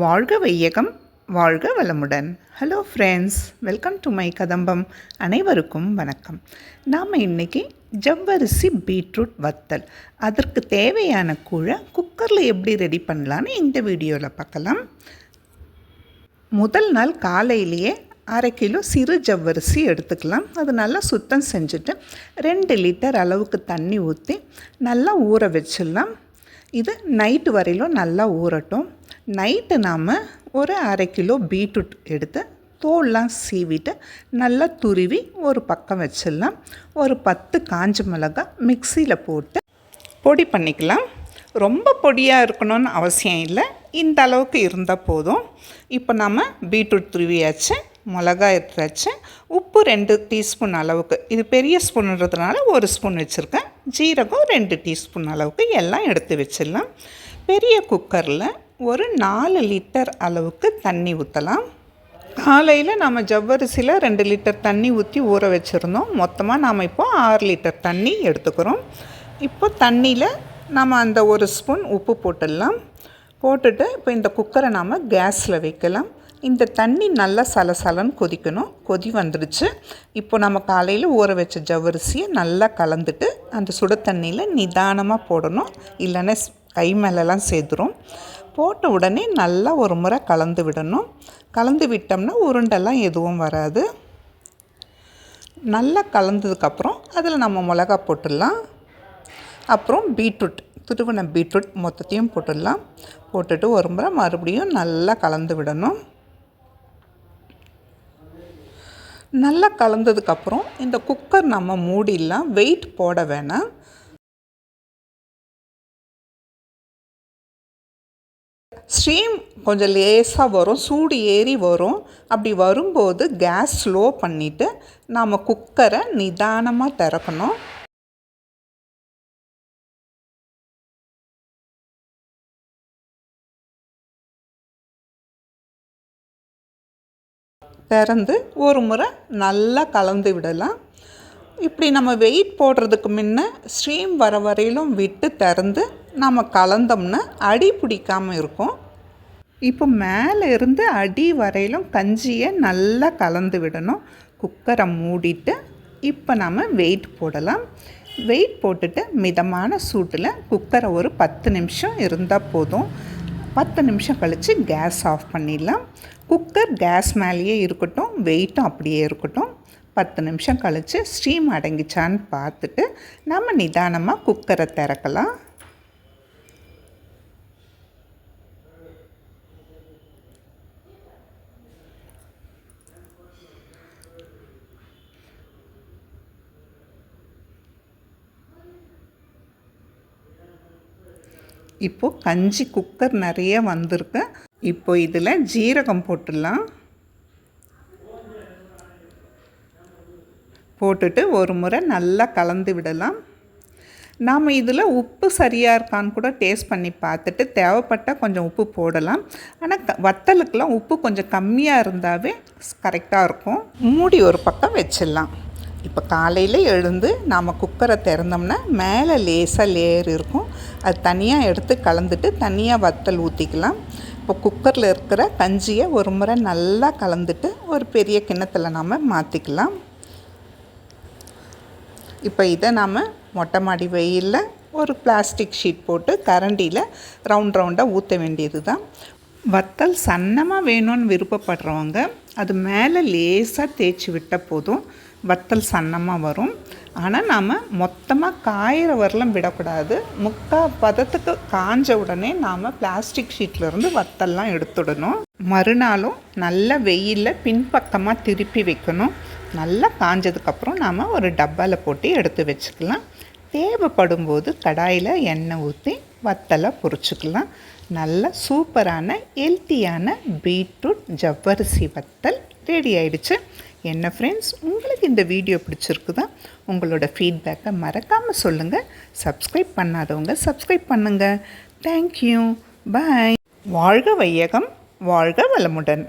வாழ்க வையகம் வாழ்க வளமுடன். Hello friends welcome to my Kadambam அனைவருக்கும் வணக்கம். நாம் இன்றைக்கி ஜவ்வரிசி பீட்ரூட் வத்தல். அதற்கு தேவையான கூழை குக்கரில் எப்படி ரெடி பண்ணலான்னு இந்த வீடியோவில் பார்க்கலாம். முதல் நாள் காலையிலேயே அரை கிலோ சிறு ஜவ்வரிசி எடுத்துக்கலாம். அது நல்லா சுத்தம் செஞ்சுட்டு ரெண்டு லிட்டர் அளவுக்கு தண்ணி ஊற்றி நல்லா ஊற வச்சிடலாம். இது நைட்டு வரையிலும் நல்லா ஊறட்டும். நைட்டு நாம் ஒரு அரை கிலோ பீட்ரூட் எடுத்து தோல்லாம் சீவிட்டு நல்லா துருவி ஒரு பக்கம் வச்சிடலாம். ஒரு பத்து காஞ்ச மிளகா மிக்சியில் போட்டு பொடி பண்ணிக்கலாம். ரொம்ப பொடியாக இருக்கணும்னு அவசியம் இல்லை. இந்த அளவுக்கு இருந்தால் போதும். இப்போ நம்ம பீட்ரூட் துருவியாச்சு மிளகாய் எடுத்தாச்சு. உப்பு ரெண்டு டீஸ்பூன் அளவுக்கு. இது பெரிய ஸ்பூன்ன்றதுனால ஒரு ஸ்பூன் வச்சுருக்கேன். ஜீரகம் ரெண்டு டீஸ்பூன் அளவுக்கு எல்லாம் எடுத்து வச்சிடலாம். பெரிய குக்கரில் ஒரு நாலு லிட்டர் அளவுக்கு தண்ணி ஊற்றலாம் காலையில் நம்ம ஜவ்வரிசியில் ரெண்டு லிட்டர் தண்ணி ஊற்றி ஊற வச்சுருந்தோம். மொத்தமாக நாம் இப்போ ஆறு லிட்டர் தண்ணி எடுத்துக்கிறோம். இப்போ தண்ணியில் நம்ம அந்த ஒரு ஸ்பூன் உப்பு போட்டுடலாம். போட்டுட்டு இப்போ இந்த குக்கரை நாம் கேஸில் வைக்கலாம். இந்த தண்ணி நல்லா சலசலன்னு கொதிக்கணும். கொதி வந்துடுச்சு இப்போ நம்ம காலையில் ஊற வச்ச ஜவ்வரிசியை நல்லா கலந்துட்டு அந்த சுடு தண்ணியில் நிதானமாக போடணும். இல்லைன்னா கை மேலெலாம் சேர்த்துரும் போட்ட உடனே நல்லா ஒரு முறை கலந்து விடணும். கலந்து விட்டோம்னா உருண்டெல்லாம் எதுவும் வராது. நல்லா கலந்ததுக்கப்புறம் அதில் நம்ம மிளகா போட்டுடலாம். அப்புறம் பீட்ரூட் துருவின பீட்ரூட் மொத்தத்தையும் போட்டுடலாம். போட்டுட்டு ஒரு முறை மறுபடியும் நல்லா கலந்து விடணும். நல்லா கலந்ததுக்கப்புறம் இந்த குக்கர் நம்ம மூடிடலாம். வெயிட் போட வேணாம். ஸ்டீம் கொஞ்சம் லேசாக வரும் சூடு ஏறி வரும். அப்படி வரும்போது கேஸ் ஸ்லோ பண்ணிவிட்டு நாம் குக்கரை நிதானமாக திறக்கணும். திறந்து ஒரு முறை நல்லா கலந்து விடலாம். இப்படி நம்ம வெயிட் போடுறதுக்கு முன்ன ஸ்ட்ரீம் வர வரையிலும் விட்டு திறந்து நம்ம கலந்தோம்னா அடி பிடிக்காமல் இருக்கும். இப்போ மேலே இருந்து அடி வரையிலும் கஞ்சியை நல்லா கலந்து விடணும். குக்கரை மூடிட்டு இப்போ நம்ம வெயிட் போடலாம். வெயிட் போட்டுட்டு மிதமான சூட்டில் குக்கரை ஒரு பத்து நிமிஷம் இருந்தால் போதும். பத்து நிமிஷம் கழித்து கேஸ் ஆஃப் பண்ணிடலாம். குக்கர் கேஸ் மேலேயே இருக்கட்டும் வெயிட்டும் அப்படியே இருக்கட்டும். பத்து நிமிஷம் கழித்து ஸ்டீம் அடங்கிச்சான்னு பார்த்துட்டு நம்ம நிதானமாக குக்கரை திறக்கலாம். இப்போது கஞ்சி குக்கர் நிறைய வந்திருக்கு. இப்போ இதில் ஜீரகம் போட்டுடலாம். போட்டுட்டு ஒரு முறை நல்லா கலந்து விடலாம். நாம் இதில் உப்பு சரியாக இருக்கான்னு கூட டேஸ்ட் பண்ணி பார்த்துட்டு தேவைப்பட்டால் கொஞ்சம் உப்பு போடலாம். ஆனால் க வத்தலுக்கெலாம் உப்பு கொஞ்சம் கம்மியாக இருந்தாவே கரெக்டாக இருக்கும். மூடி ஒரு பக்கம் வச்சிடலாம். இப்போ காலையில் எழுந்து நாம் குக்கரை திறந்தோம்னா மேலே லேசாக லேயர் இருக்கும். அது தனியாக எடுத்து கலந்துட்டு தனியாக வத்தல் ஊற்றிக்கலாம் இப்போ குக்கரில் இருக்கிற கஞ்சியை ஒரு முறை நல்லா கலந்துட்டு ஒரு பெரிய கிண்ணத்தில் நாம் மாற்றிக்கலாம் இப்போ இதை நாம் மொட்டை மாடி வெயிலில் ஒரு பிளாஸ்டிக் ஷீட் போட்டு கரண்டியில் ரவுண்ட் ரவுண்டாக ஊற்ற வேண்டியது தான் வத்தல் சன்னமாக வேணும்னு விருப்பப்படுறவங்க அது மேலே லேசாக தேய்ச்சி விட்டால் போதும் வத்தல் சன்னமாக வரும். ஆனால் நாம் மொத்தமாக காயிற வரலாம் விடக்கூடாது. முக்கால் பதத்துக்கு காஞ்ச உடனே நாம் பிளாஸ்டிக் ஷீட்லேருந்து வத்தல்லாம் எடுத்துடணும். மறுநாளும் நல்ல வெயிலில் பின்பக்கமாக திருப்பி வைக்கணும். நல்லா காஞ்சதுக்கப்புறம் நாம் ஒரு டப்பாவில் போட்டு எடுத்து வச்சுக்கலாம். தேவைப்படும் போது கடாயில் எண்ணெய் ஊற்றி வத்தலை பொறிச்சிக்கலாம் நல்ல சூப்பரான ஹெல்த்தியான பீட்ரூட் ஜவ்வரிசி வத்தல் ரெடி ஆயிடுச்சு. என்ன ஃப்ரெண்ட்ஸ் உங்களுக்கு இந்த வீடியோ பிடிச்சிருக்குதா? உங்களோட ஃபீட்பேக்கை மறக்காமல் சொல்லுங்கள் சப்ஸ்கிரைப் பண்ணாதவங்க சப்ஸ்கிரைப் பண்ணுங்கள் தேங்க்யூ பாய் வாழ்க வையகம் வாழ்க வளமுடன்.